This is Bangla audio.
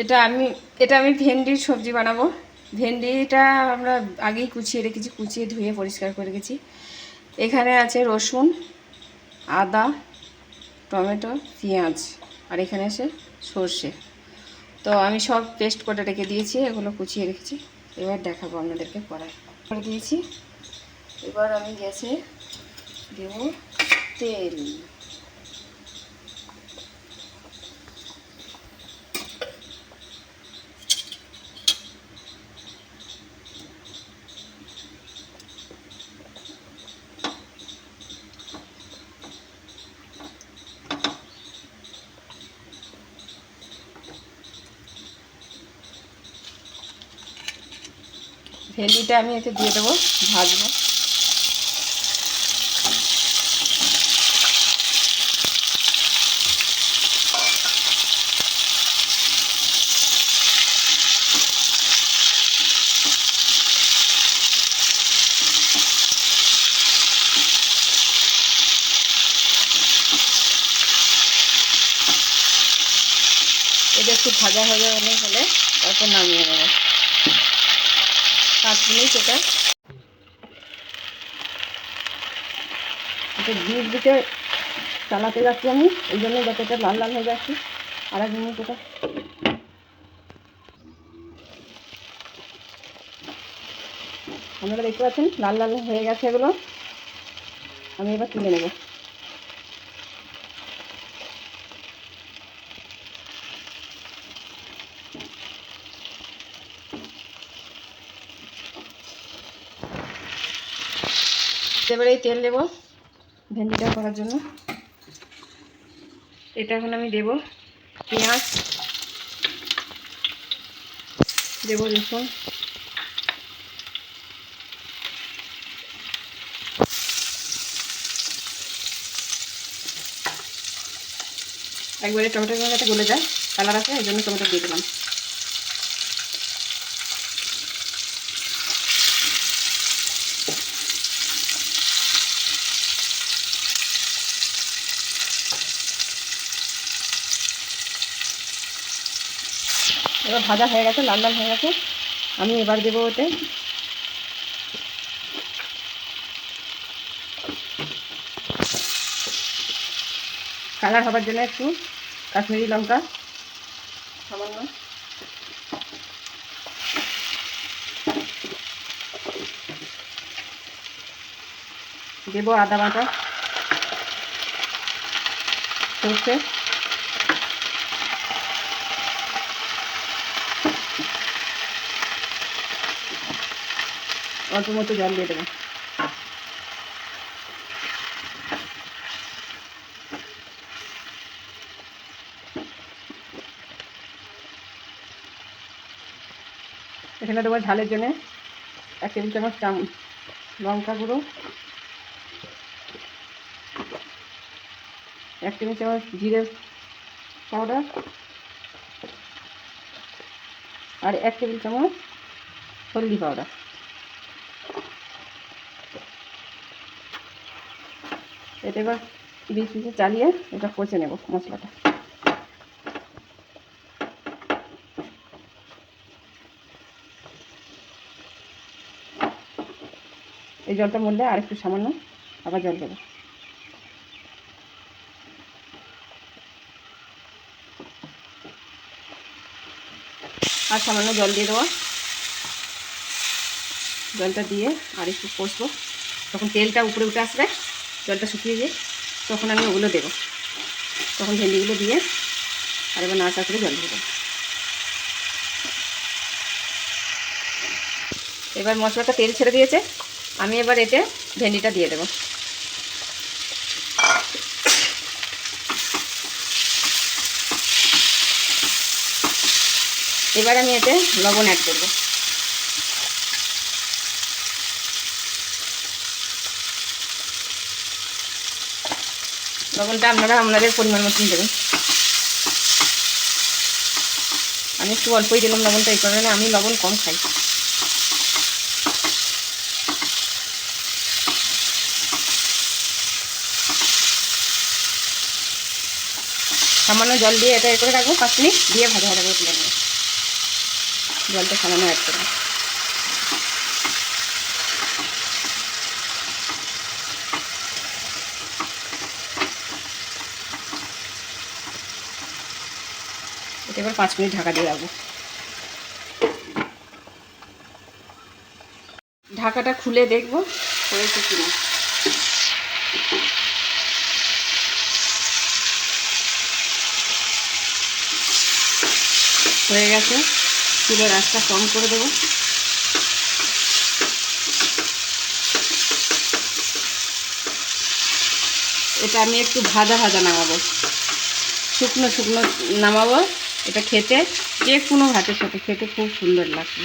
এটা আমি এটা আমি ভেন্ডির সবজি বানাবো। ভেন্ডিটা আমরা আগেই কুচিয়ে রেখেছি, কুচিয়ে ধুয়ে পরিষ্কার করে রেখেছি। এখানে আছে রসুন, আদা, টমেটো, পেঁয়াজ, আর এখানে আছে সর্ষে। তো আমি সব পেস্ট করে রেখে দিয়েছি, এগুলো কুচিয়ে রেখেছি। এবার দেখাবো আপনাদেরকে কড়াই করে দিয়েছি। এবার আমি গ্যাসে দেব তেল। ভেন্ডিটা আমি এতে দিয়ে দেবো, ভাজবো। এটা একটু ভাজা ভাজা হলে হলে তারপর নামিয়ে নেব। পাঁচ মিনিট এটা এটা দিকে চালাতে যাচ্ছি আমি, এই জন্য যাতে এটা লাল লাল হয়ে যাচ্ছে। আর এক মিনিট এটা। আপনারা দেখতে পাচ্ছেন, লাল লাল হয়ে গেছে এগুলো। আমি এবার তুলে নেব। এবারে এই তেল দেবো। ভেন্ডিটা করার জন্য। এটা এখন আমি দেব পেঁয়াজ, দেবো রসুন। একবারে টমেটো যাতে গলে যায়, কালার আছে, এই জন্য টমেটো দিয়ে দিলাম। এবার ভাজা হয়ে গেছে, লাল লাল হয়ে গেছে। আমি এবার দেবো ওতে। কালার হবার জন্য একটু কাশ্মীরি লঙ্কা, সামান্য। দেবো আদা বাটা, সর্ষে। অল্প মতো জল দিয়ে দেবো। এখানে দেবো ঝালের জন্য এক টেবিল চামচ চাম লঙ্কা গুঁড়ো, এক টেবিল চামচ জিরে পাউডার, আর এক টেবিল চামচ হলদি পাউডার। এটা এবার বিশ পিসে চালিয়ে এটা কষে নেব মশলাটা। এই জলটা মরলে আর একটু সামান্য আবার জল দেবো। আর সামান্য জল দিয়ে দেবো। জলটা দিয়ে আর একটু কষবো। তখন তেলটা উপরে উঠে আসবে। জলটা শুকিয়ে যায় তখন আমি ওগুলো দেবো। তখন ভেন্ডিগুলো দিয়ে আর এবার নাড়া করে জল দেবো। এবার মশলাটা তেল ছেড়ে দিয়েছে, আমি এবার এতে ভেন্ডিটা দিয়ে দেবো। এবার আমি এতে লবণ অ্যাড করব। লবণটা আপনারা আপনাদের পরিমাণ মতন দেবেন। আমি একটু অল্পই দিলাম লবণটা, এই কারণে আমি লবণ কম খাই। সামান্য জল দিয়ে এটা এ করে রাখব, পাঁচ মিনিট, দিয়ে ভাজা তুলে নেব। জলটা সামান্য অ্যাড করব এটা এবার পাঁচ মিনিট ঢাকা দিয়ে রাখব। ঢাকাটা খুলে দেখব হয়েছে কিনা। হয়ে গেছে। চুলের আঁচটা কম করে দেবো। এটা আমি একটু ভাজা ভাজা নামাবো। শুকনো শুকনো নামাবো। এটা খেতে যে কোনো ভাতের সাথে খেতে খুব সুন্দর লাগবে।